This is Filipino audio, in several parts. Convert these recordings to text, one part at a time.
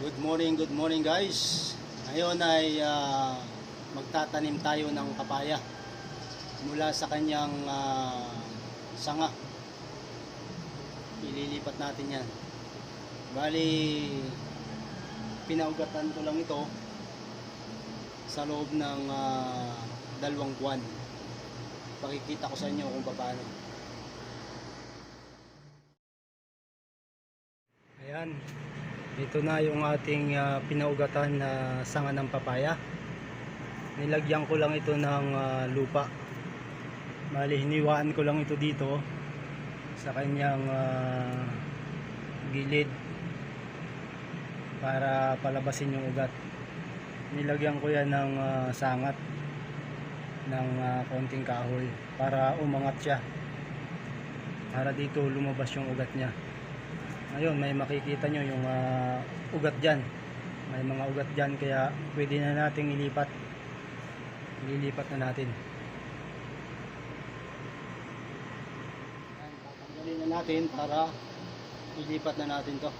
Good morning, good morning guys. Ngayon ay ah, magtatanim tayo ng papaya mula sa kanyang ah, sanga. Ililipat natin yan. Bali, pinaugatan ko lang ito sa loob ng ah, dalawang buwan. Pakikita ko sa inyo kung paano. Ayan, ito na yung ating ah, pinaugatan na sanga ng papaya. Nilagyan ko lang ito ng ah, lupa. Bali, hiniwaan ko lang ito dito sa kanyang ah, gilid para palabasin yung ugat. Nilagyan ko yan ng ah, sangat ng ah, konting kahoy para umangat siya. Para dito lumabas yung ugat niya. Ngayon, may makikita nyo yung ah, ugat dyan. May mga ugat dyan, kaya pwede na nating ilipat. Ililipat na natin. Tatanggalin na natin para ilipat na natin to.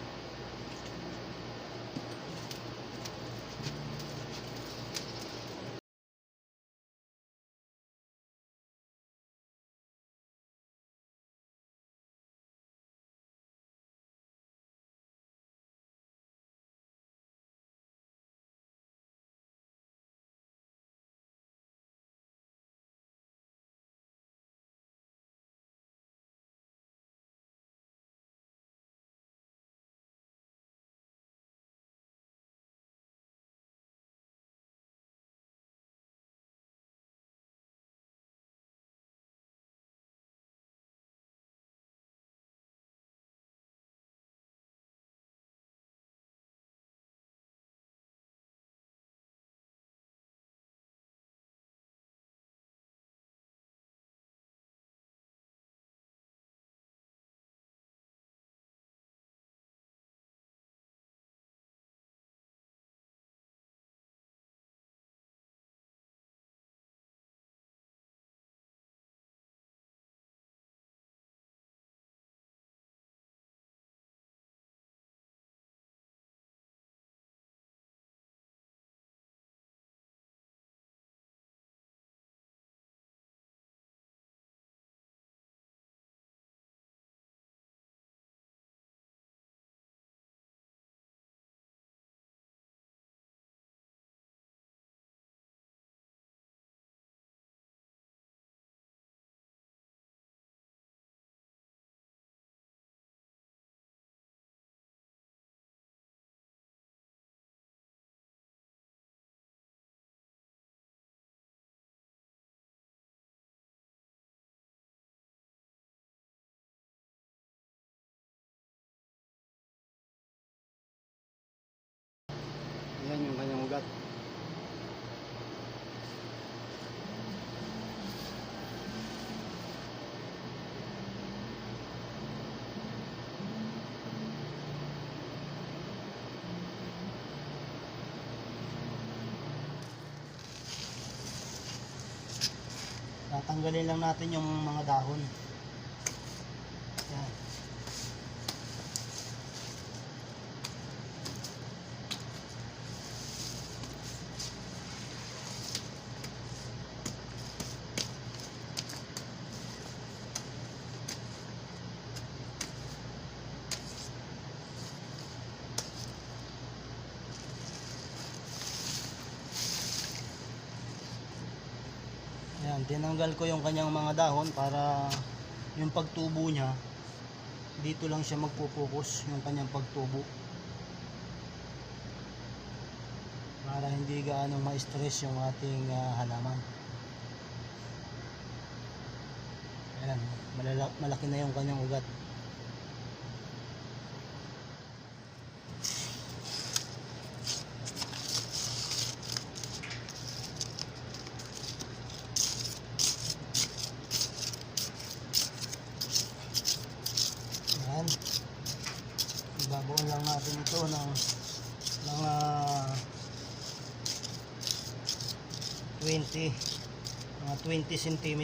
Tatanggalin lang natin yung mga dahon. Ayan, tinanggal ko yung kanyang mga dahon para yung pagtubo niya dito lang siya magpo-focus yung kanyang pagtubo. Para hindi gaano ma-stress yung ating ah, halaman. Ayan malaki na yung kanyang ugat Ayan. Ibabaon lang natin ito ng mga 20 mga 20 cm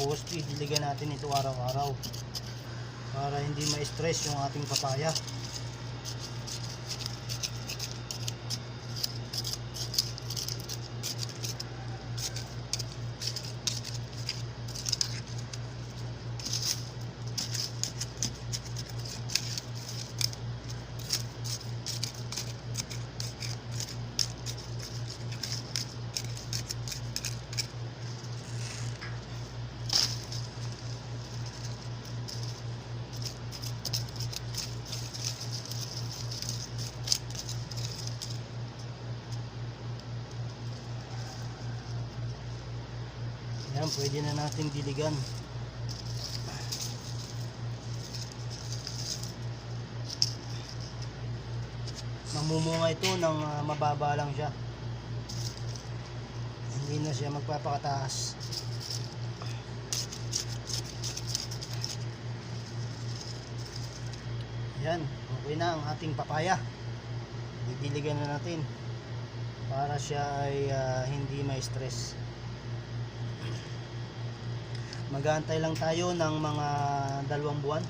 Tapos, idiligan natin ito araw-araw. Para hindi ma-stress yung ating papaya. Pwede na natin diligan. Mamumunga ito ng ah, mababa lang siya. Hindi na siya magpapakataas. Yan, okay na ang ating papaya. Didiligan na natin para siya ay ah, hindi ma-stress. Mag-aantay lang tayo ng mga dalawang buwan.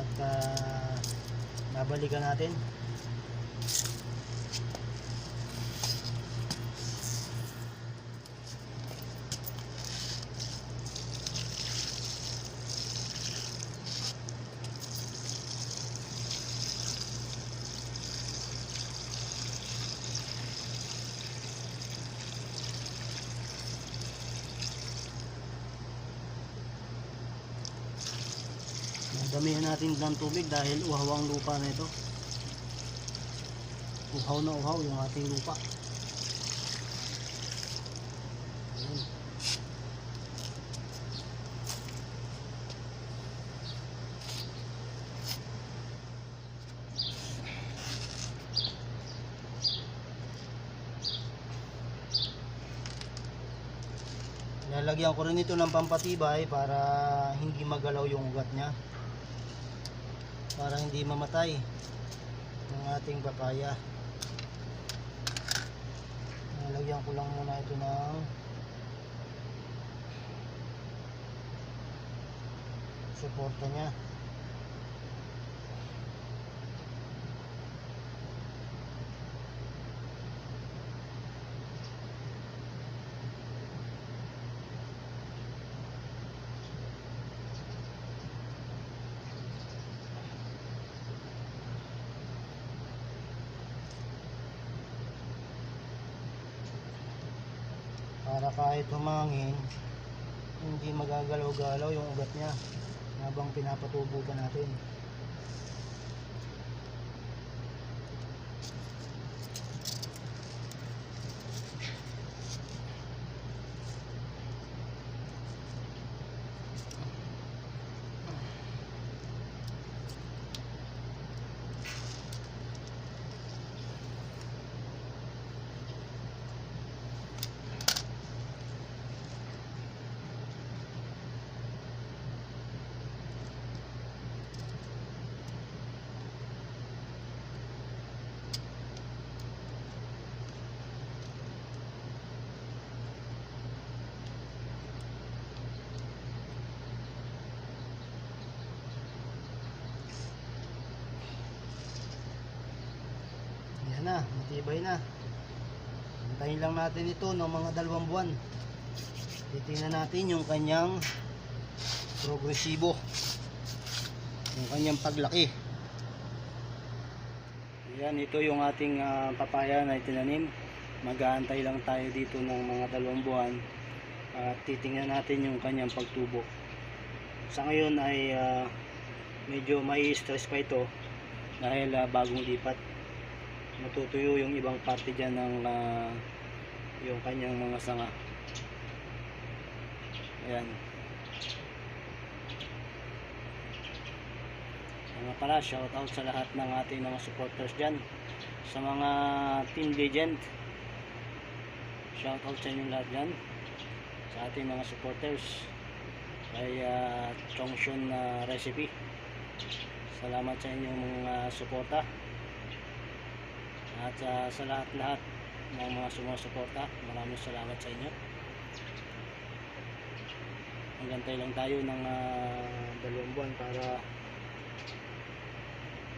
At ah, babalikan natin. Damihan natin ng tubig dahil uhaw ang lupa na ito. Uhaw na uhaw yung ating lupa. Lalagyan ko rin ito ng pampatibay para hindi magalaw yung ugat niya para hindi mamatay ng ating papaya. Nalagyan ko lang muna ito ng suporta niya. Para kahit humangin hindi magagalaw-galaw yung ugat niya habang pinapatubo pa natin yan na, matibay na. Antayin lang natin ito ng mga dalawang buwan. Titingnan natin yung kanyang progresibo. Yung kanyang paglaki. Yan ito yung ating ah, papaya na itinanim. Mag-aantay lang tayo dito ng mga dalawang buwan. At titingnan natin yung kanyang pagtubo. Sa ngayon ay ah, medyo may stress pa ito dahil ah, bagong lipat matutuyo yung ibang parte dyan ng ah, yung kanyang mga sanga. Ayan. Mga pala shout out sa lahat ng ating mga supporters dyan. Sa mga team legend shout out sa inyong lahat dyan. Sa ating mga supporters. Kay uh, Chongshun na recipe. Salamat sa inyong mga suporta at ah, sa lahat-lahat ng mga sumusuporta maraming salamat sa inyo Magantay lang tayo ng ah, dalawang buwan para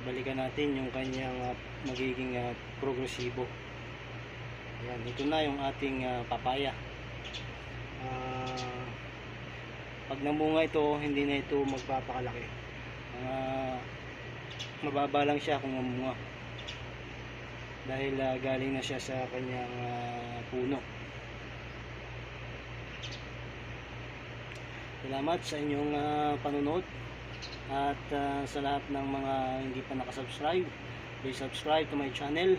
balikan natin yung kanyang ah, magiging ah, progresibo. Ayan, ito na yung ating ah, papaya. Ah, pag namunga ito, hindi na ito magpapakalaki. Mga mababa lang siya kung mamunga. Dahil ah, galing na siya sa kanyang ah, puno. Salamat sa inyong ah, panunod at ah, sa lahat ng mga hindi pa nakasubscribe please subscribe to my channel.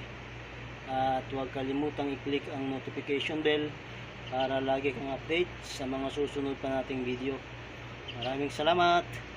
At huwag kalimutang i-click ang notification bell para lagi kang update sa mga susunod pa nating video. Maraming salamat